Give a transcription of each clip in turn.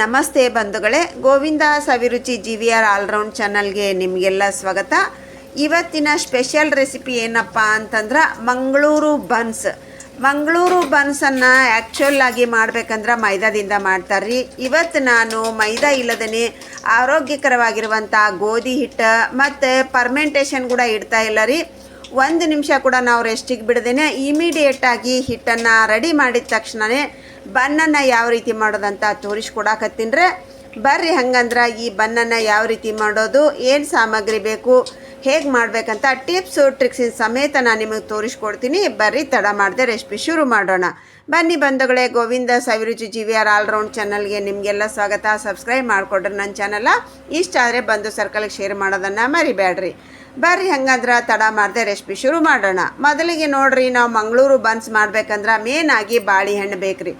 ನಮಸ್ತೆ ಬಂಧುಗಳೇ, Govinda Saviruchi G V R all round ಚಾನಲ್ಗೆ ನಿಮಗೆಲ್ಲ ಸ್ವಾಗತ. ಇವತ್ತಿನ ಸ್ಪೆಷಲ್ ರೆಸಿಪಿ ಏನಪ್ಪ ಅಂತಂದ್ರೆ ಮಂಗಳೂರು ಬನ್ಸ್. ಮಂಗಳೂರು ಬನ್ಸನ್ನು ಆ್ಯಕ್ಚುಲ್ ಆಗಿ ಮಾಡ್ಬೇಕಂದ್ರೆ ಮೈದಾದಿಂದ ಮಾಡ್ತಾರೆ ಇವತ್ತು ನಾನು ಮೈದಾ ಇಲ್ಲದೇ ಆರೋಗ್ಯಕರವಾಗಿರುವಂಥ ಗೋಧಿ ಹಿಟ್ಟು ಮತ್ತು ಪರ್ಮೆಂಟೇಷನ್ ಕೂಡ ಇಡ್ತಾ ಇಲ್ಲ ರೀ ಒಂದು ನಿಮಿಷ ಕೂಡ ನಾವು ರೆಸ್ಟಿಗೆ ಬಿಡದೇನೆ ಇಮಿಡಿಯೇಟಾಗಿ ಹಿಟ್ಟನ್ನು ರೆಡಿ ಮಾಡಿದ ತಕ್ಷಣವೇ ಬನ್ನನ್ನು ಯಾವ ರೀತಿ ಮಾಡೋದಂತ ತೋರಿಸ್ಕೊಡಕತ್ತೀನಿ ರೀ. ಬರ್ರಿ ಹಂಗಂದ್ರೆ ಈ ಬನ್ನನ್ನು ಯಾವ ರೀತಿ ಮಾಡೋದು, ಏನು ಸಾಮಗ್ರಿ ಬೇಕು, ಹೇಗೆ ಮಾಡಬೇಕಂತ ಟಿಪ್ಸು ಟ್ರಿಕ್ಸಿನ ಸಮೇತ ನಾನು ನಿಮಗೆ ತೋರಿಸ್ಕೊಡ್ತೀನಿ. ಬರ್ರಿ ತಡ ಮಾಡದೆ ರೆಸಿಪಿ ಶುರು ಮಾಡೋಣ. ಬನ್ನಿ ಬಂಧುಗಳೇ, Govinda Saviruchi G V R all round ಚಾನಲ್ಗೆ ನಿಮಗೆಲ್ಲ ಸ್ವಾಗತ. ಸಬ್ಸ್ಕ್ರೈಬ್ ಮಾಡಿಕೊಡ್ರಿ ನನ್ನ ಚಾನಲ್ಲ ಇಷ್ಟ ಆದರೆ ಬಂದು ಸರ್ಕಲ್ಗೆ ಶೇರ್ ಮಾಡೋದನ್ನು ಮರಿಬೇಡ್ರಿ. ಬರ್ರಿ ಹಂಗಂದ್ರೆ ತಡ ಮಾಡದೆ ರೆಸಿಪಿ ಶುರು ಮಾಡೋಣ. ಮೊದಲಿಗೆ ನೋಡ್ರಿ, ನಾವು ಮಂಗಳೂರು ಬನ್ಸ್ ಮಾಡ್ಬೇಕಂದ್ರೆ ಮೇನ್ ಆಗಿ ಬಾಳೆಹಣ್ಣು ಬೇಕ್ರಿ.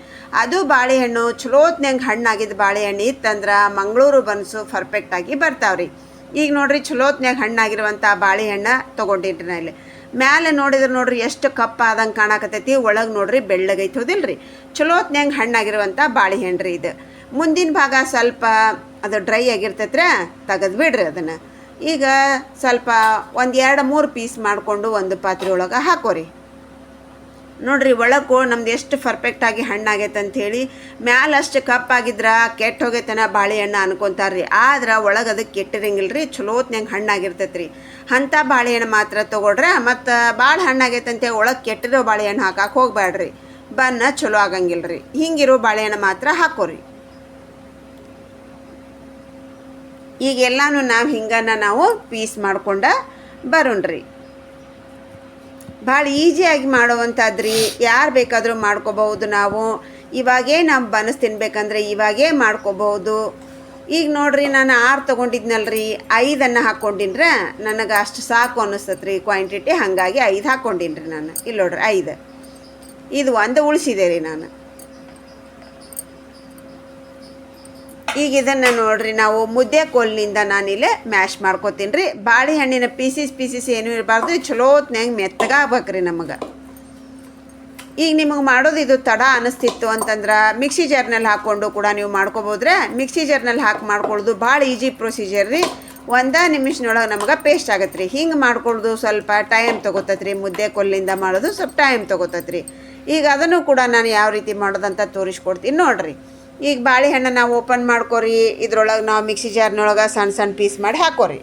ಅದು ಬಾಳೆಹಣ್ಣು ಚಲೋತ್ನಂಗೆ ಹಣ್ಣಾಗಿದ್ದು ಬಾಳೆಹಣ್ಣು ಇತ್ತಂದ್ರೆ ಮಂಗಳೂರು ಬನ್ಸು ಪರ್ಫೆಕ್ಟಾಗಿ ಬರ್ತಾವ್ರಿ. ಈಗ ನೋಡ್ರಿ ಚಲೋತ್ನಾಗ ಹಣ್ಣಾಗಿರುವಂಥ ಬಾಳೆಹಣ್ಣು ತೊಗೊಂಡಿಟ್ರಿ ನಾ ಇಲ್ಲಿ. ಮ್ಯಾಲೆ ನೋಡಿದ್ರೆ ನೋಡ್ರಿ ಎಷ್ಟು ಕಪ್ಪ ಆದಂಗೆ ಕಾಣಕತ್ತೈತಿ, ಒಳಗೆ ನೋಡ್ರಿ ಬೆಳ್ಳಗೈತೆ ಚಲೋತ್ನಾಗ ಹಣ್ಣಾಗಿರುವಂಥ ಬಾಳೆಹಣ್ಣು ರೀ ಇದು. ಮುಂದಿನ ಭಾಗ ಸ್ವಲ್ಪ ಅದು ಡ್ರೈ ಆಗಿರ್ತೈತ್ರ ತೆಗೆದು ಬಿಡ್ರಿ ಅದನ್ನು. ಈಗ ಸ್ವಲ್ಪ ಒಂದು ಎರಡು ಮೂರು ಪೀಸ್ ಮಾಡಿಕೊಂಡು ಒಂದು ಪಾತ್ರೆ ಒಳಗೆ ಹಾಕೋರಿ. ನೋಡ್ರಿ ಒಳಗೂ ನಮ್ದು ಎಷ್ಟು ಪರ್ಫೆಕ್ಟಾಗಿ ಹಣ್ಣಾಗೈತೆ ಅಂಥೇಳಿ ಮ್ಯಾಲ ಅಷ್ಟು ಕಪ್ಪಾಗಿದ್ರೆ ಕೆಟ್ಟ ಹೋಗೈತನ ಬಾಳೆಹಣ್ಣು ಅನ್ಕೊಂತಾರ್ರಿ. ಆದ್ರೆ ಒಳಗೆ ಅದಕ್ಕೆ ಕೆಟ್ಟಿರಂಗಿಲ್ಲ ರೀ ಚಲೋತ್ನಂಗೆ ಹಣ್ಣಾಗಿರ್ತೈತೆ ರೀ ಅಂಥ ಬಾಳೆಹಣ್ಣು ಮಾತ್ರ ತೊಗೊಳ್ರೆ ಮತ್ತು ಭಾಳ ಹಣ್ಣಾಗೈತೆ ಅಂತೇಳಿ ಒಳಗೆ ಕೆಟ್ಟಿರೋ ಬಾಳೆಹಣ್ಣು ಹಾಕಕ್ಕೆ ಹೋಗ್ಬೇಡ್ರಿ ಬನ್ನ ಚಲೋ ಆಗಂಗಿಲ್ಲ ರೀ ಹಿಂಗಿರೋ ಬಾಳೆಹಣ್ಣು ಮಾತ್ರ ಹಾಕೋರಿ. ಈಗ ಎಲ್ಲಾನು ನಾವು ಹಿಂಗನ್ನ ನಾವು ಪೀಸ್ ಮಾಡ್ಕೊಂಡ ಬರೋಣ್ರಿ. ಭಾಳ ಈಸಿಯಾಗಿ ಮಾಡುವಂಥದ್ರಿ ಯಾರು ಬೇಕಾದರೂ ಮಾಡ್ಕೋಬಹುದು ನಾವು. ಇವಾಗೇ ನಾವು ಬನಸ್ ತಿನ್ಬೇಕಂದ್ರೆ ಇವಾಗೇ ಮಾಡ್ಕೋಬಹುದು. ಈಗ ನೋಡ್ರಿ ನಾನು ಆರು ತೊಗೊಂಡಿದ್ನಲ್ರಿ. ಐದನ್ನು ಹಾಕ್ಕೊಂಡಿನ್ರ. ನನಗೆ ಅಷ್ಟು ಸಾಕು ಅನ್ನಿಸ್ತತ್ರಿ ಕ್ವಾಂಟಿಟಿ ಹಾಗಾಗಿ ಐದು ಹಾಕ್ಕೊಂಡಿನ್ರಿ ನಾನು. ಇಲ್ಲಿ ನೋಡ್ರಿ ಐದು. ಇದು ಒಂದು ಉಳಿಸಿದೆ ರೀ ನಾನು. ಈಗ ಇದನ್ನು ನೋಡ್ರಿ, ನಾವು ಮುದ್ದೆ ಕೋಲಿನಿಂದ ನಾನಿಲ್ಲೇ ಮ್ಯಾಶ್ ಮಾಡ್ಕೋತೀನಿ ರೀ ಬಾಳೆಹಣ್ಣಿನ ಪೀಸಿಸ್ ಪೀಸಿಸ್ ಏನೂ ಇರಬಾರ್ದು. ಚಲೋತ್ನ್ಯಾಗ ಮೆತ್ತಗಾಗ್ಬೇಕ್ರಿ ನಮಗೆ. ಈಗ ನಿಮಗೆ ಮಾಡೋದು ಇದು ತಡ ಅನಿಸ್ತಿತ್ತು ಅಂತಂದ್ರೆ ಮಿಕ್ಸಿ ಜಾರ್ನಲ್ಲಿ ಹಾಕ್ಕೊಂಡು ಕೂಡ ನೀವು ಮಾಡ್ಕೋಬೋದ್ರೆ. ಮಿಕ್ಸಿ ಜಾರ್ನಲ್ಲಿ ಹಾಕಿ ಮಾಡ್ಕೊಳ್ಳೋದು ಭಾಳ ಈಜಿ ಪ್ರೊಸೀಜರ್ ರೀ. ಒಂದೇ ನಿಮಿಷನೊಳಗೆ ನಮ್ಗೆ ಪೇಸ್ಟ್ ಆಗತ್ತೆ ರೀ ಹಿಂಗೆ ಮಾಡ್ಕೊಳ್ಳೋದು ಸ್ವಲ್ಪ ಟೈಮ್ ತೊಗೋತೈತೆ ರೀ ಮುದ್ದೆ ಕೊಲ್ಲಿಂದ ಮಾಡೋದು ಸ್ವಲ್ಪ ಟೈಮ್ ತೊಗೋತೈತೆ ರೀ ಈಗ ಅದನ್ನು ಕೂಡ ನಾನು ಯಾವ ರೀತಿ ಮಾಡೋದಂತ ತೋರಿಸ್ಕೊಡ್ತೀನಿ ನೋಡಿರಿ. ಈಗ ಬಾಳೆಹಣ್ಣು ನಾವು ಓಪನ್ ಮಾಡ್ಕೊರಿ. ಇದ್ರೊಳಗೆ ನಾವು ಮಿಕ್ಸಿ ಜಾರ್ನೊಳಗೆ ಸಣ್ಣ ಸಣ್ಣ ಪೀಸ್ ಮಾಡಿ ಹಾಕೋರಿ.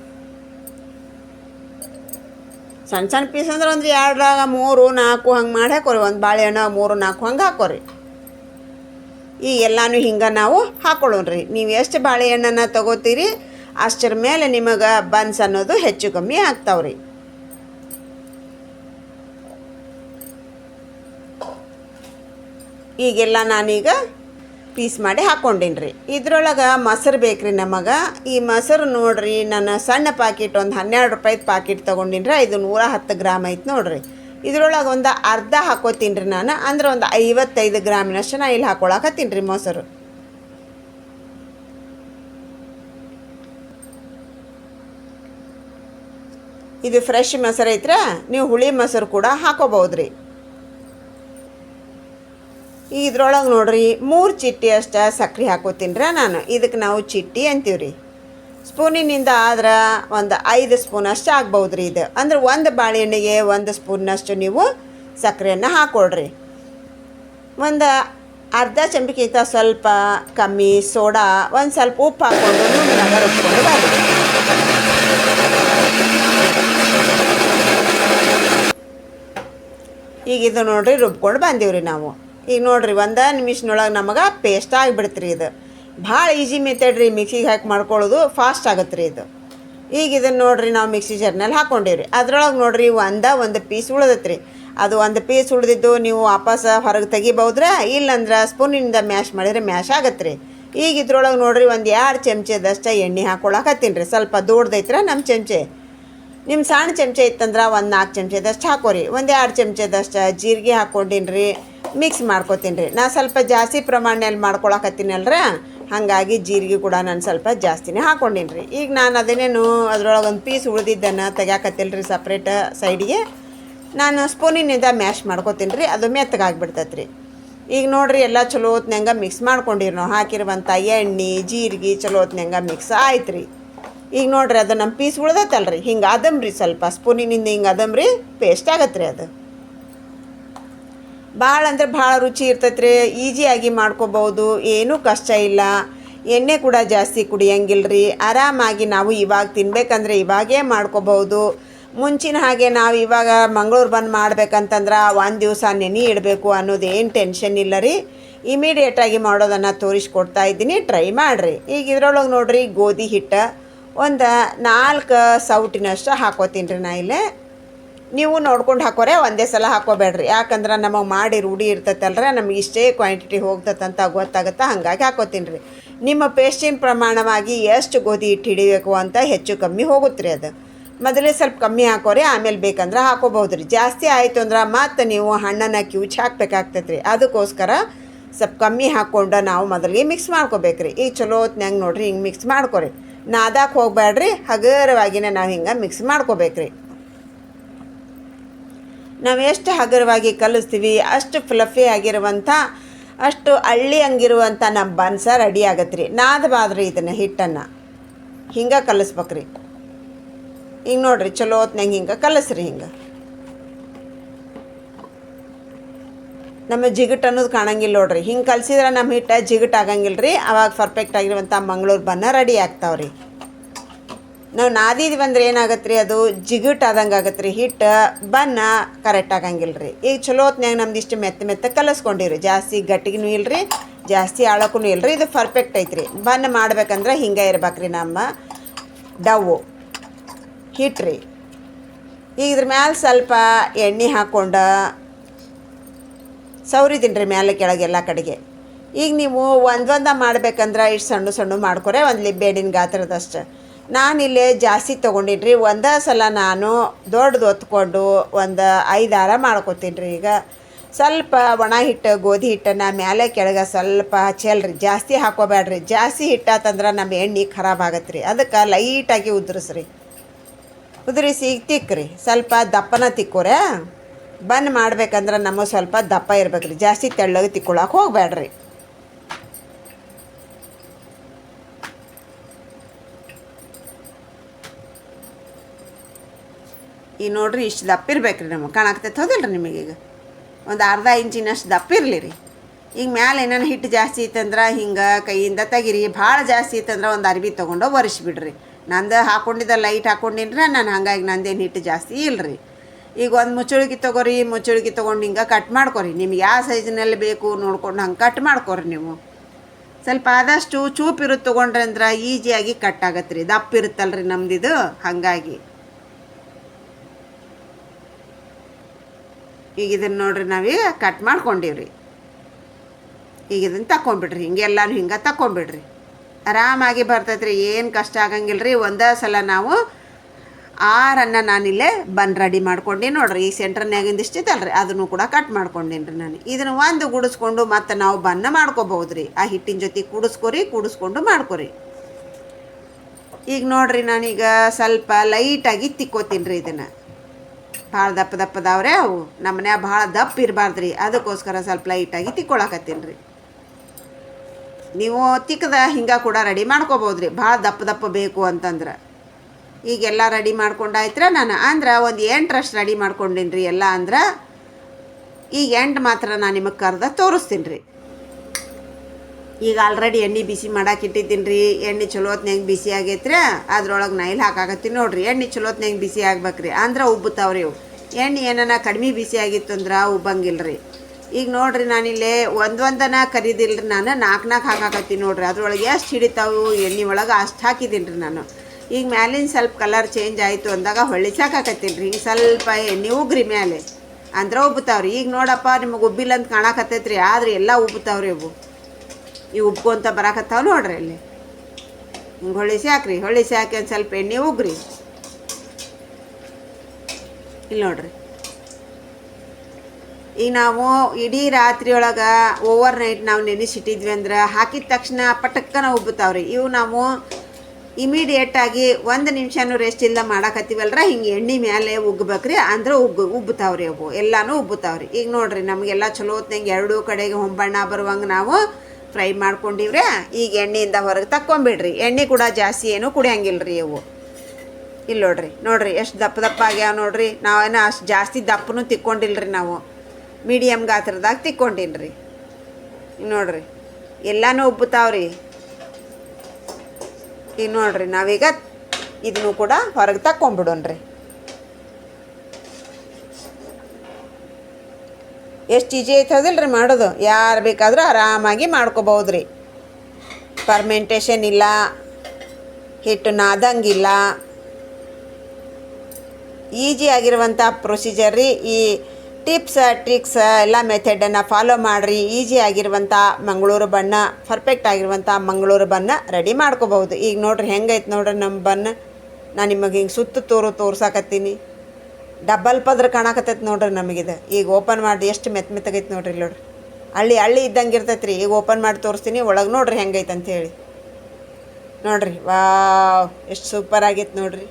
ಸಣ್ಣ ಸಣ್ಣ ಪೀಸ್ ಅಂದ್ರೆ ಒಂದು ಎರಡರಾಗ ಮೂರು, ನಾಲ್ಕು ಹಂಗೆ ಮಾಡಿ ಹಾಕೋರಿ. ಒಂದು ಬಾಳೆಹಣ್ಣು ಮೂರು, ನಾಲ್ಕು ಹಂಗೆ ಹಾಕೋರಿ. ಈ ಎಲ್ಲಾನು ಹಿಂಗೆ ನಾವು ಹಾಕೊಳ್ಳೋಣ್ರಿ ನೀವು ಎಷ್ಟು ಬಾಳೆಹಣ್ಣನ್ನು ತಗೋತೀರಿ, ಅಷ್ಟರ ಮೇಲೆ ನಿಮಗೆ ಬನ್ಸ್ ಅನ್ನೋದು ಹೆಚ್ಚು ಕಮ್ಮಿ ಆಗ್ತಾವ್ರಿ. ಈಗೆಲ್ಲ ನಾನೀಗ ಪೀಸ್ ಮಾಡಿ ಹಾಕ್ಕೊಂಡಿನಿ ರೀ. ಇದ್ರೊಳಗೆ ಮೊಸರು ಬೇಕ್ರಿ ನಮಗೆ ಈ ಮೊಸರು ನೋಡ್ರಿ ನಾನು ಸಣ್ಣ ಪಾಕಿಟ್ ಒಂದು ಹನ್ನೆರಡು ರೂಪಾಯಿದು ಪಾಕಿಟ್ ತೊಗೊಂಡಿನಿ ರೀ. ಇದು ನೂರ ಹತ್ತು ಗ್ರಾಮ್ ಐತೆ ನೋಡ್ರಿ. ಇದ್ರೊಳಗೆ ಒಂದು ಅರ್ಧ ಹಾಕೋತೀನಿ ರೀ ನಾನು. ಅಂದ್ರೆ ಒಂದು ಐವತ್ತೈದು ಗ್ರಾಮಿನಷ್ಟು ನಾ ಇಲ್ಲಿ ಹಾಕೊಳಕತ್ತೀನಿ ರೀ ಮೊಸರು. ಇದು ಫ್ರೆಶ್ ಮೊಸರು ಐತ್ರ? ನೀವು ಹುಳಿ ಮೊಸರು ಕೂಡ ಹಾಕೋಬಹುದು ರೀ ಇದ್ರೊಳಗೆ ನೋಡ್ರಿ, ಮೂರು ಚಿಟ್ಟಿ ಅಷ್ಟು ಸಕ್ಕರೆ ಹಾಕೋತೀನಿ ರೀ ನಾನು. ಇದಕ್ಕೆ ನಾವು ಚಿಟ್ಟಿ ಅಂತೀವಿ ರೀ ಸ್ಪೂನಿನಿಂದ ಆದ್ರೆ ಒಂದು ಐದು ಸ್ಪೂನ್ ಅಷ್ಟು ಆಗ್ಬೋದು ರೀ ಇದು. ಅಂದ್ರೆ ಒಂದು ಬಾಳೆಹಣ್ಣಿಗೆ ಒಂದು ಸ್ಪೂನ್ನಷ್ಟು ನೀವು ಸಕ್ಕರೆಯನ್ನು ಹಾಕೊಳ್ರಿ. ಒಂದು ಅರ್ಧ ಚಮಚಕ್ಕಿಂತ ಸ್ವಲ್ಪ ಕಮ್ಮಿ ಸೋಡಾ, ಒಂದು ಸ್ವಲ್ಪ ಉಪ್ಪು ಹಾಕ್ಕೊಂಡು ನುಣ್ಣಗೆ ರುಬ್ಕೊಂಡು ಬರ್ರಿ. ಈಗ ಇದು ನೋಡ್ರಿ ರುಬ್ಕೊಂಡು ಬಂದೀವ್ರಿ ನಾವು. ಈಗ ನೋಡ್ರಿ ಒಂದು ನಿಮಿಷನೊಳಗೆ ನಮಗೆ ಪೇಸ್ಟ್ ಆಗಿಬಿಡ್ತ್ರಿ ಇದು. ಭಾಳ ಈಸಿ ಮೆಥಡ್ ರೀ ಮಿಕ್ಸಿಗೆ ಹಾಕಿ ಮಾಡ್ಕೊಳ್ಳೋದು ಫಾಸ್ಟ್ ಆಗುತ್ತೆ ರೀ ಇದು. ಈಗ ಇದನ್ನು ನೋಡ್ರಿ ನಾವು ಮಿಕ್ಸಿ ಜರ್ನಲ್ಲಿ ಹಾಕ್ಕೊಂಡಿವ್ರಿ ಅದ್ರೊಳಗೆ ನೋಡ್ರಿ ಒಂದ ಒಂದು ಪೀಸ್ ಉಳ್ದೈತೆ ರೀ ಅದು ಒಂದು ಪೀಸ್ ಉಳಿದಿದ್ದು ನೀವು ವಾಪಸ್ ಹೊರಗೆ ತೆಗಿಬಹುದ್ರೆ? ಇಲ್ಲಂದ್ರೆ ಸ್ಪೂನಿಂದ ಮ್ಯಾಶ್ ಮಾಡಿದ್ರೆ ಮ್ಯಾಶ್ ಆಗತ್ತೆ ರೀ ಈಗ ಇದ್ರೊಳಗೆ ನೋಡ್ರಿ ಒಂದು ಎರಡು ಚಮಚದಷ್ಟು ಎಣ್ಣೆ ಹಾಕ್ಕೊಳಕತ್ತೀನಿ ರೀ. ಸ್ವಲ್ಪ ದೊಡ್ಡದೈತ್ರ ನಮ್ಮ ಚಮಚೆ? ನಿಮ್ಮ ಸಣ್ಣ ಚಮಚ ಇತ್ತಂದ್ರೆ ಒಂದು ನಾಲ್ಕು ಚಮಚದಷ್ಟು ಹಾಕೋರಿ. ಒಂದು ಎರಡು ಚಮಚದಷ್ಟು ಜೀರಿಗೆ ಹಾಕ್ಕೊಂಡಿನ್ರಿ ಮಿಕ್ಸ್ ಮಾಡ್ಕೊತೀನಿ ರೀ. ನಾ ಸ್ವಲ್ಪ ಜಾಸ್ತಿ ಪ್ರಮಾಣದಲ್ಲಿ ಮಾಡ್ಕೊಳಕತ್ತೀನಲ್ರ? ಹಾಗಾಗಿ ಜೀರಿಗೆ ಕೂಡ ನಾನು ಸ್ವಲ್ಪ ಜಾಸ್ತಿನೇ ಹಾಕ್ಕೊಂಡಿನಿ ರೀ. ಈಗ ನಾನು ಅದನ್ನೇನು ಅದರೊಳಗೆ ಒಂದು ಪೀಸ್ ಉಳಿದಿದ್ದನ್ನು ತೆಗ್ಯಾಕತ್ತಿಲ್ಲ ರೀ ಸಪ್ರೇಟ್ ಸೈಡಿಗೆ ನಾನು ಸ್ಪೂನಿನಿಂದ ಮ್ಯಾಶ್ ಮಾಡ್ಕೊತೀನಿ ರೀ. ಅದು ಮೆತ್ತಗಾಗ್ಬಿಡ್ತೈತೆ ರೀ ಈಗ ನೋಡಿರಿ ಎಲ್ಲ ಚಲೋ ಹೊತ್ನಂಗೆ ಮಿಕ್ಸ್ ಮಾಡ್ಕೊಂಡಿರಿ ನಾವು. ಹಾಕಿರುವಂಥ ಎಣ್ಣೆ, ಜೀರಿಗೆ ಚಲೋ ಹೊತ್ನಂಗೆ ಮಿಕ್ಸ್ ಆಯ್ತು ರೀ ಈಗ ನೋಡ್ರಿ ಅದು ನಮ್ಮ ಪೀಸ್ ಉಳ್ದತ್ತಲ್ರಿ. ಹಿಂಗೆ ಅದಮ್ರಿ ಸ್ವಲ್ಪ. ಸ್ಪೂನಿನಿಂದ ಹಿಂಗೆ ಅದಮ್ರಿ ಪೇಸ್ಟ್ ಆಗತ್ತೆ ರೀ ಅದು. ಭಾಳ ಅಂದರೆ ಭಾಳ ರುಚಿ ಇರ್ತೈತೆ ರೀ ಈಸಿಯಾಗಿ ಮಾಡ್ಕೋಬೋದು ಏನೂ ಕಷ್ಟ ಇಲ್ಲ. ಎಣ್ಣೆ ಕೂಡ ಜಾಸ್ತಿ ಕುಡಿಯಂಗಿಲ್ಲ ರೀ ಆರಾಮಾಗಿ ನಾವು ಇವಾಗ ತಿನ್ಬೇಕಂದ್ರೆ ಇವಾಗೇ ಮಾಡ್ಕೋಬೋದು ಮುಂಚಿನ ಹಾಗೆ ನಾವು ಇವಾಗ ಮಂಗಳೂರು ಬಂದು ಮಾಡ್ಬೇಕಂತಂದ್ರೆ ಒಂದು ದಿವಸ ನೆನೆ ಇಡಬೇಕು ಅನ್ನೋದೇನು ಟೆನ್ಷನ್ ಇಲ್ಲ ರೀ. ಇಮಿಡಿಯೇಟಾಗಿ ಮಾಡೋದನ್ನು ತೋರಿಸ್ಕೊಡ್ತಾ ಇದ್ದೀನಿ ಟ್ರೈ ಮಾಡಿರಿ. ಈಗ ಇದ್ರೊಳಗೆ ನೋಡಿರಿ ಗೋಧಿ ಹಿಟ್ಟು, ಒಂದು ನಾಲ್ಕು ಸೌಟಿನಷ್ಟು ಹಾಕೋತೀನಿ ರೀ ನಾ ಇಲ್ಲೇ. ನೀವು ನೋಡ್ಕೊಂಡು ಹಾಕೋರೆ ಒಂದೇ ಸಲ ಹಾಕೋಬೇಡ್ರಿ. ಯಾಕಂದ್ರೆ ನಮಗೆ ಮಾಡಿ ರೂಢಿ ಇರ್ತೈತಲ್ರ, ನಮಗೆ ಇಷ್ಟೇ ಕ್ವಾಂಟಿಟಿ ಹೋಗ್ತದಂತ ಗೊತ್ತಾಗುತ್ತೆ ಹಾಗಾಗಿ ಹಾಕೋತೀನಿ ರೀ ನಿಮ್ಮ ಪೇಸ್ಟಿನ ಪ್ರಮಾಣವಾಗಿ ಎಷ್ಟು ಗೋಧಿ ಹಿಟ್ಟು ಹಿಡಿಬೇಕು ಅಂತ ಹೆಚ್ಚು ಕಮ್ಮಿ ಹೋಗುತ್ತೆ ರೀ ಅದು. ಮೊದಲೇ ಸ್ವಲ್ಪ ಕಮ್ಮಿ ಹಾಕೋರಿ, ಆಮೇಲೆ ಬೇಕಂದ್ರೆ ಹಾಕೋಬಹುದು ರೀ ಜಾಸ್ತಿ ಆಯಿತು ಅಂದ್ರೆ ಮತ್ತೆ ನೀವು ಹಣ್ಣನ್ನು ಕ್ಯೂಚ್ ಹಾಕ್ಬೇಕಾಗ್ತೈತೆ ರೀ ಅದಕ್ಕೋಸ್ಕರ ಸ್ವಲ್ಪ ಕಮ್ಮಿ ಹಾಕ್ಕೊಂಡು ನಾವು ಮೊದಲಿಗೆ ಮಿಕ್ಸ್ ಮಾಡ್ಕೋಬೇಕ್ರಿ. ಈಗ ಚಲೋ ಹೊತ್ನ್ಯಾಗ ನೋಡ್ರಿ ಹಿಂಗೆ ಮಿಕ್ಸ್ ಮಾಡ್ಕೊರಿ. ನಾದಾಕ್ ಹೋಗ್ಬೇಡ್ರಿ ಹಗರವಾಗಿನೇ ನಾವು ಹಿಂಗೆ ಮಿಕ್ಸ್ ಮಾಡ್ಕೋಬೇಕ್ರಿ. ನಾವು ಎಷ್ಟು ಹಗುರವಾಗಿ ಕಲಿಸ್ತೀವಿ, ಅಷ್ಟು ಫ್ಲಫಿ ಆಗಿರುವಂಥ, ಅಷ್ಟು ಹಳ್ಳಿ ಹಂಗಿರುವಂಥ ನಮ್ಮ ಬನ್ಸ ರೆಡಿ ಆಗತ್ತೆ ರೀ ನಾದಬಾದ್ರಿ ಇದನ್ನು, ಹಿಟ್ಟನ್ನು. ಹಿಂಗೆ ಕಲಿಸ್ಬೇಕ್ರಿ. ಹಿಂಗೆ ನೋಡ್ರಿ, ಚಲೋ ಹೊತ್ನಾಗ ಹಿಂಗೆ ಕಲಸ್ರಿ ಹಿಂಗೆ. ನಮ್ಮ ಜಿಗಟ್ ಅನ್ನೋದು ಕಾಣಂಗಿಲ್ಲ ನೋಡ್ರಿ. ಹಿಂಗೆ ಕಲಿಸಿದ್ರೆ ನಮ್ಮ ಹಿಟ್ಟ ಜಿಗಟ್ ಆಗಂಗಿಲ್ಲ ರೀ ಅವಾಗ ಪರ್ಫೆಕ್ಟ್ ಆಗಿರುವಂಥ ಮಂಗಳೂರು ಬನ್ನ ರೆಡಿ ಆಗ್ತಾವ್ರಿ. ನಾವು ನಾದಿದ್ವಿ ಅಂದ್ರೆ ಏನಾಗತ್ತೆ ರೀ ಅದು ಜಿಗುಟ್ ಆದಂಗೆ ಆಗತ್ತೆ ರೀ ಹಿಟ್ಟು ಬನ್ನ ಕರೆಕ್ಟ್ ಆಗಂಗಿಲ್ಲ ರೀ ಈಗ ಚಲೋ ಹೊತ್ನ್ಯಾಗ ನಮ್ದು ಇಷ್ಟು ಮೆತ್ತ ಮೆತ್ತ ಕಲಸ್ಕೊಂಡಿರಿ ಜಾಸ್ತಿ ಗಟ್ಟಿಗೂ ಇಲ್ರಿ, ಜಾಸ್ತಿ ಆಳಕ್ಕೂ ರೀ ಇದು ಪರ್ಫೆಕ್ಟ್ ಐತ್ರಿ. ಬನ್ನ ಮಾಡ್ಬೇಕಂದ್ರೆ ಹಿಂಗೆ ಇರ್ಬೇಕ್ರಿ ನಮ್ಮ ಡವ್ವು. ಹಿಟ್ ರೀ ಈಗ ಇದ್ರ ಮ್ಯಾಲೆ ಸ್ವಲ್ಪ ಎಣ್ಣೆ ಹಾಕ್ಕೊಂಡು ಸೌರಿದ್ದೀನಿ ರೀ ಮ್ಯಾಲೆ ಕೆಳಗೆ ಎಲ್ಲ ಕಡೆಗೆ. ಈಗ ನೀವು ಒಂದೊಂದ ಮಾಡ್ಬೇಕಂದ್ರೆ ಇಷ್ಟು ಸಣ್ಣ ಸಣ್ಣ ಮಾಡ್ಕೊರೆ ಒಂದು ಲಿಬ್ಬೆಡಿನ ಗಾತ್ರದಷ್ಟು. ನಾನಿಲ್ಲೇ ಜಾಸ್ತಿ ತೊಗೊಂಡಿನಿ ರೀ ಒಂದೇ ಸಲ ನಾನು ದೊಡ್ಡದು ಹೊತ್ಕೊಂಡು ಒಂದು ಐದು ಹಾರ ಮಾಡ್ಕೊತೀನಿ ರೀ ಈಗ. ಸ್ವಲ್ಪ ಒಣ ಹಿಟ್ಟು, ಗೋಧಿ ಹಿಟ್ಟನ್ನು ಮೇಲೆ ಕೆಳಗೆ ಸ್ವಲ್ಪ ಹಚ್ಚಲ್ರಿ. ಜಾಸ್ತಿ ಹಾಕೋಬೇಡ್ರಿ ಜಾಸ್ತಿ ಹಿಟ್ಟಾತಂದ್ರೆ ನಮ್ಮ ಎಣ್ಣೆ ಖರಾಬ್ ಆಗತ್ತೆ ರೀ ಅದಕ್ಕೆ ಲೈಟಾಗಿ ಉದುರಿಸ್ರಿ. ಉದುರಿಸಿ ತಿಕ್ಕ್ರಿ ಸ್ವಲ್ಪ ದಪ್ಪನ ತಿಕ್ಕೋರೆ ಬಂದ್ ಮಾಡ್ಬೇಕಂದ್ರೆ ನಮಗೆ ಸ್ವಲ್ಪ ದಪ್ಪ ಇರ್ಬೇಕು ರೀ ಜಾಸ್ತಿ ತೆಳ್ಳಗೆ ತಿಕ್ಕೊಳಕ್ಕೆ ಹೋಗ್ಬೇಡ್ರಿ ಈಗ ನೋಡ್ರಿ ಇಷ್ಟು ದಪ್ಪ ಇರ್ಬೇಕು ರೀ ನಮಗೆ ಕಾಣಾಕ್ತೈತೆ ನಿಮಗೆ ನಿಮಗೀಗ ಒಂದು ಅರ್ಧ ಇಂಚಿನಷ್ಟು ದಪ್ಪ ಇರಲಿ ರೀ ಈಗ ಮ್ಯಾಲೆ ಏನಾರು ಹಿಟ್ಟು ಜಾಸ್ತಿ ಇತ್ತಂದ್ರೆ ಹಿಂಗೆ ಕೈಯಿಂದ ತೆಗಿರಿ. ಭಾಳ ಜಾಸ್ತಿ ಇತ್ತಂದ್ರೆ ಒಂದು ಅರ್ಬಿ ತೊಗೊಂಡು ಒರೆಸ್ಬಿಡ್ರಿ. ನಂದು ಹಾಕೊಂಡಿದ್ದ ಲೈಟ್ ಹಾಕೊಂಡಿನ್ರೆ, ನಾನು ಹಂಗಾಗಿ ನಂದೇನು ಹಿಟ್ಟು ಜಾಸ್ತಿ ಇಲ್ಲರಿ ಈಗ ಒಂದು ಮುಚ್ಚುಳಿಗೆ ತೊಗೊರಿ, ಮುಚ್ಚುಳಿಗೆ ತೊಗೊಂಡು ಹಿಂಗೆ ಕಟ್ ಮಾಡ್ಕೊರಿ. ನಿಮ್ಗೆ ಯಾವ ಸೈಜ್ನಲ್ಲಿ ಬೇಕು ನೋಡ್ಕೊಂಡು ಹಂಗೆ ಕಟ್ ಮಾಡ್ಕೊರಿ ನೀವು. ಸ್ವಲ್ಪ ಆದಷ್ಟು ಚೂಪ್ ಇರುತ್ತೆ ತೊಗೊಂಡ್ರೆ ಅಂದ್ರೆ ಈಸಿಯಾಗಿ ಕಟ್ ಆಗತ್ತೆ ರೀ ದಪ್ಪ ಇರುತ್ತಲ್ರಿ ಇದು ಹಾಗಾಗಿ. ಈಗ ಇದನ್ನು ನೋಡ್ರಿ ನಾವೀಗ ಕಟ್ ಮಾಡ್ಕೊಂಡಿವ್ರಿ. ಈಗ ಇದನ್ನು ತಕೊಂಬಿಡ್ರಿ ಹಿಂಗೆಲ್ಲಾನು ಹಿಂಗೆ ತಕೊಂಬಿಡ್ರಿ ಆರಾಮಾಗಿ ಬರ್ತೈತ್ರಿ, ಏನು ಕಷ್ಟ ಆಗಂಗಿಲ್ಲ ರೀ ಒಂದೇ ಸಲ ನಾವು ಆರನ್ನು ನಾನಿಲ್ಲೇ ಬನ್ ರೆಡಿ ಮಾಡ್ಕೊಂಡು ನೋಡ್ರಿ, ಈ ಸೆಂಟ್ರ್ನ್ಯಾಗಿಂದ ಇಷ್ಟಿತ್ತಲ್ರಿ ಅದನ್ನು ಕೂಡ ಕಟ್ ಮಾಡ್ಕೊಂಡೇನಿ ರೀ ನಾನು. ಇದನ್ನು ಒಂದು ಗುಡಿಸ್ಕೊಂಡು ಮತ್ತೆ ನಾವು ಬನ್ನ ಮಾಡ್ಕೋಬಹುದು ರೀ ಆ ಹಿಟ್ಟಿನ ಜೊತೆ ಕೂಡಿಸ್ಕೊರಿ, ಕೂಡಿಸ್ಕೊಂಡು ಮಾಡ್ಕೊರಿ. ಈಗ ನೋಡ್ರಿ ನಾನೀಗ ಸ್ವಲ್ಪ ಲೈಟಾಗಿ ತಿಕ್ಕೋತೀನಿ ರೀ ಇದನ್ನು. ಭಾಳ ದಪ್ಪ ದಪ್ಪದವ್ರೆ, ಅವು ನಮ್ಮ ಮನ್ಯಾಗ ಭಾಳ ದಪ್ಪ ಇರಬಾರ್ದು ರೀ ಅದಕ್ಕೋಸ್ಕರ ಸ್ವಲ್ಪ ಲೈಟಾಗಿ ತಿಕ್ಕೊಳಕತ್ತೀನಿ ರೀ ನೀವು ತಿಕ್ಕದ ಹಿಂಗೆ ಕೂಡ ರೆಡಿ ಮಾಡ್ಕೋಬೋದು ರೀ ಭಾಳ ದಪ್ಪ ದಪ್ಪ ಬೇಕು ಅಂತಂದ್ರೆ. ಈಗೆಲ್ಲ ರೆಡಿ ಮಾಡ್ಕೊಂಡಾಯ್ತ್ರ ನಾನು ಅಂದ್ರೆ ಒಂದು ಎಂಟರಷ್ಟು ರೆಡಿ ಮಾಡ್ಕೊಂಡಿನಿ ರೀ ಎಲ್ಲ ಅಂದ್ರೆ. ಈಗ ಎಂಟು ಮಾತ್ರ ನಾನು ನಿಮಗೆ ಕರೆದ ತೋರಿಸ್ತೀನಿ ರೀ ಈಗ ಆಲ್ರೆಡಿ ಎಣ್ಣೆ ಬಿಸಿ ಮಾಡಕ್ಕೆ ಇಟ್ಟಿದ್ದೀನಿ ರೀ ಎಣ್ಣೆ ಚಲೋತ್ನಾಗ ಬಿಸಿ ಆಗೈತ್ರಿ. ಅದ್ರೊಳಗೆ ನೈಲ್ ಹಾಕಾಕತ್ತೀನಿ ನೋಡ್ರಿ. ಎಣ್ಣೆ ಚಲೋತ್ನಾಗ ಬಿಸಿ ಆಗ್ಬೇಕ್ರಿ. ಅಂದ್ರೆ ಉಬ್ಬುತ್ತಾವ್ರಿ ಇವು. ಎಣ್ಣೆ ಏನನ ಕಡಿಮೆ ಬಿಸಿ ಆಗಿತ್ತು ಅಂದ್ರೆ ಉಬ್ಬಂಗಿಲ್ಲ ರೀ ಈಗ ನೋಡ್ರಿ ನಾನಿಲ್ಲೇ ಒಂದೊಂದನ ಕರಿದಿಲ್ಲ ನಾನು. ನಾಲ್ಕು ನಾಲ್ಕು ಹಾಕಾಕತ್ತೀನಿ ನೋಡ್ರಿ. ಅದ್ರೊಳಗೆ ಎಷ್ಟು ಹಿಡಿತಾವು ಎಣ್ಣೆ ಒಳಗೆ ಅಷ್ಟು ಹಾಕಿದ್ದೀನಿ ರೀ ನಾನು. ಈಗ ಮ್ಯಾಲಿನ ಸ್ವಲ್ಪ ಕಲರ್ ಚೇಂಜ್ ಆಯಿತು ಅಂದಾಗ ಹೊಳಿಸಾಕತ್ತೀನಿ ರೀ ಹಿಂಗೆ ಸ್ವಲ್ಪ ಎಣ್ಣೆ ಉಗ್ರಿ ಮೇಲೆ ಅಂದ್ರೆ ಉಬ್ಬುತ್ತಾವ್ರಿ. ಈಗ ನೋಡಪ್ಪ ನಿಮಗೆ ಉಬ್ಬಿಲ್ಲ ಅಂತ ಕಾಣಕತ್ತೈತ್ರಿ. ಆದ್ರೆ ಎಲ್ಲ ಉಬ್ಬುತ್ತಾವ್ರಿ ಇವು. ಇವು ಅಂತ ಬರಾಕತ್ತಾವ ನೋಡ್ರಿ ಇಲ್ಲಿ ಹಿಂಗೆ ಹೊಳಿಸಿ ಹಾಕ್ರಿ ಹೊಳಿಸಿ ಹಾಕಿ ಒಂದು ಸ್ವಲ್ಪ ಎಣ್ಣೆ ಉಗ್ರಿ. ಇಲ್ಲಿ ನೋಡ್ರಿ. ಈಗ ನಾವು ಇಡೀ ರಾತ್ರಿ ಒಳಗೆ ಓವರ್ ನೈಟ್ ನಾವು ನೆನೆಸಿಟ್ಟಿದ್ವಿ ಅಂದ್ರೆ ಹಾಕಿದ ತಕ್ಷಣ ಪಟಕ್ಕನ ಉಬ್ಬುತ್ತಾವ್ರಿ ಇವು ನಾವು ಇಮಿಡಿಯೇಟಾಗಿ ಒಂದು ನಿಮಿಷನೂ ರೆಸ್ಟ್ ಇಲ್ಲ ಮಾಡಕತ್ತೀವಲ್ರ, ಹಿಂಗೆ ಎಣ್ಣೆ ಮೇಲೆ ಉಗ್ಬೇಕ್ರಿ, ಅಂದ್ರೆ ಉಗ್ಗು ಉಬ್ಬುತ್ತಾವ್ರಿ ಅವು. ಎಲ್ಲಾನು ಉಬ್ಬುತ್ತಾವ್ರಿ ಈಗ ನೋಡ್ರಿ ನಮಗೆಲ್ಲ ಚಲೋ ಹೊತ್ನಂಗೆ ಎರಡೂ ಕಡೆಗೆ ಹೊಂಬಣ್ಣ ಬರುವಂಗೆ ನಾವು ಫ್ರೈ ಮಾಡ್ಕೊಂಡಿವ್ರೆ, ಈಗ ಎಣ್ಣೆಯಿಂದ ಹೊರಗೆ ತಕ್ಕೊಂಬಿಡ್ರಿ. ಎಣ್ಣೆ ಕೂಡ ಜಾಸ್ತಿ ಏನು ಕುಡಿಯಂಗಿಲ್ಲ ರೀ ಅವು ಇಲ್ಲಿ ನೋಡ್ರಿ ನೋಡ್ರಿ ಎಷ್ಟು ದಪ್ಪ ದಪ್ಪ ಆಗ್ಯಾವ ನೋಡ್ರಿ. ನಾವೇನು ಅಷ್ಟು ಜಾಸ್ತಿ ದಪ್ಪನೂ ತಿಕ್ಕೊಂಡಿಲ್ರಿ ನಾವು. ಮೀಡಿಯಮ್ ಗಾತ್ರದಾಗ ತಿಕ್ಕೊಂಡಿನ್ರಿ. ನೋಡ್ರಿ, ಎಲ್ಲಾನು ಉಬ್ಬುತ್ತಾವ್ರಿ ಈಗ ನೋಡ್ರಿ, ನಾವೀಗ ಇದನ್ನು ಕೂಡ ಹೊರಗೆ ತಕ್ಕೊಂಬಿಡೋಣ್ರಿ. ಎಷ್ಟು ಈಜಿ ಐತದಿಲ್ಲ ರೀ ಮಾಡೋದು? ಯಾರು ಬೇಕಾದರೂ ಆರಾಮಾಗಿ ಮಾಡ್ಕೋಬೋದು ರೀ ಪರ್ಮೆಂಟೇಷನ್ ಇಲ್ಲ, ಹಿಟ್ಟು ನಾದಂಗಿಲ್ಲ. ಈಜಿ ಆಗಿರುವಂಥ ಪ್ರೊಸೀಜರ್ ರೀ, ಈ ಟಿಪ್ಸ್ ಟ್ರಿಕ್ಸ್ ಎಲ್ಲ ಮೆಥಡನ್ನು ಫಾಲೋ ಮಾಡಿರಿ. ಈಜಿ ಆಗಿರುವಂಥ ಮಂಗಳೂರು ಬಣ್ಣ ಪರ್ಫೆಕ್ಟ್ ಆಗಿರುವಂಥ ಮಂಗಳೂರು ಬಣ್ಣ ರೆಡಿ ಮಾಡ್ಕೋಬಹುದು. ಈಗ ನೋಡ್ರಿ ಹೆಂಗೈತೆ ನೋಡ್ರಿ ನಮ್ಮ ಬಣ್ಣ. ನಾನು ನಿಮಗೆ ಹಿಂಗೆ ಸುತ್ತು ತೋರು ತೋರ್ಸಾಕತ್ತೀನಿ. ಡಬಲ್ ಪದ್ರ ಕಾಣಕತ್ತೈತೆ ನೋಡ್ರಿ ನಮಗಿದು. ಈಗ ಓಪನ್ ಮಾಡಿ ಎಷ್ಟು ಮೆತ್ತ ಮೆತ್ತಗೈತೆ ನೋಡ್ರಿ ಇಲ್ಲಿ ನೋಡ್ರಿ. ಹಳ್ಳಿ ಹಳ್ಳಿ ಇದ್ದಂಗೆ ಇರ್ತೈತೆ ರೀ ಈಗ ಓಪನ್ ಮಾಡಿ ತೋರಿಸ್ತೀನಿ. ಒಳಗೆ ನೋಡ್ರಿ ಹೆಂಗೈತೆ ಅಂಥೇಳಿ ನೋಡ್ರಿ ವಾ ಎಷ್ಟು ಸೂಪರ್ ಆಗೈತೆ ನೋಡ್ರಿ.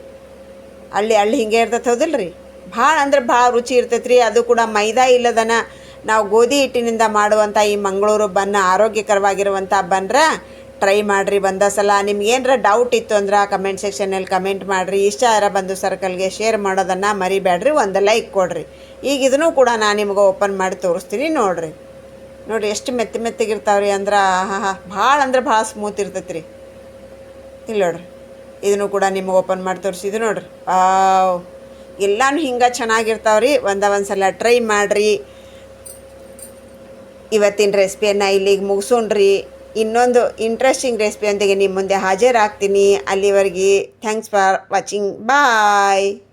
ಹಳ್ಳಿ ಹಳ್ಳಿ ಹಿಂಗೆ ಇರ್ತೈತೆ ಹೌದಿಲ್ಲ ರೀ ಭಾಳ ಅಂದ್ರೆ ಭಾಳ ರುಚಿ ಇರ್ತೈತೆ ರೀ ಅದು ಕೂಡ ಮೈದಾ ಇಲ್ಲದನ ನಾವು ಗೋಧಿ ಹಿಟ್ಟಿನಿಂದ ಮಾಡುವಂಥ ಈ ಮಂಗಳೂರು ಬನ್ನ ಆರೋಗ್ಯಕರವಾಗಿರುವಂಥ ಬನ್ರ ಟ್ರೈ ಮಾಡಿರಿ ಬಂದ ಸಲ. ನಿಮ್ಗೆ ಏನರ ಡೌಟ್ ಇತ್ತು ಅಂದ್ರೆ ಕಮೆಂಟ್ ಸೆಕ್ಷನಲ್ಲಿ ಕಮೆಂಟ್ ಮಾಡಿರಿ. ಇಷ್ಟ ಯಾರ ಬಂದು ಸರ್ಕಲ್ಗೆ ಶೇರ್ ಮಾಡೋದನ್ನು ಮರಿಬೇಡ್ರಿ ಒಂದು ಲೈಕ್ ಕೊಡ್ರಿ. ಈಗ ಇದನ್ನು ಕೂಡ ನಾನು ನಿಮ್ಗೆ ಓಪನ್ ಮಾಡಿ ತೋರಿಸ್ತೀನಿ ನೋಡಿರಿ. ನೋಡಿರಿ ಎಷ್ಟು ಮೆತ್ತ ಮೆತ್ತಗಿರ್ತಾವ್ರಿ ಅಂದ್ರೆ ಹಾಂ ಹಾಂ ಭಾಳ ಅಂದ್ರೆ ಭಾಳ ಸ್ಮೂತ್ ಇರ್ತೈತೆ ರೀ ಇಲ್ಲಿ ನೋಡ್ರಿ. ಇದನ್ನು ಕೂಡ ನಿಮ್ಗೆ ಓಪನ್ ಮಾಡಿ ತೋರಿಸಿದ್ದು ನೋಡ್ರಿ. ಎಲ್ಲಾನು ಹಿಂಗೆ ಚೆನ್ನಾಗಿರ್ತಾವ್ರಿ. ಒಂದ ಒಂದು ಸಲ ಟ್ರೈ ಮಾಡಿರಿ. ಇವತ್ತಿನ ರೆಸಿಪಿಯನ್ನು ಇಲ್ಲಿಗೆ ಮುಗಿಸೋಣ್ರಿ ಇನ್ನೊಂದು ಇಂಟ್ರೆಸ್ಟಿಂಗ್ ರೆಸಿಪಿಯೊಂದಿಗೆ ನಿಮ್ಮ ಮುಂದೆ ಹಾಜರಾಗ್ತೀನಿ. ಅಲ್ಲಿವರೆಗೆ ಥ್ಯಾಂಕ್ಸ್ ಫಾರ್ ವಾಚಿಂಗ್ ಬಾಯ್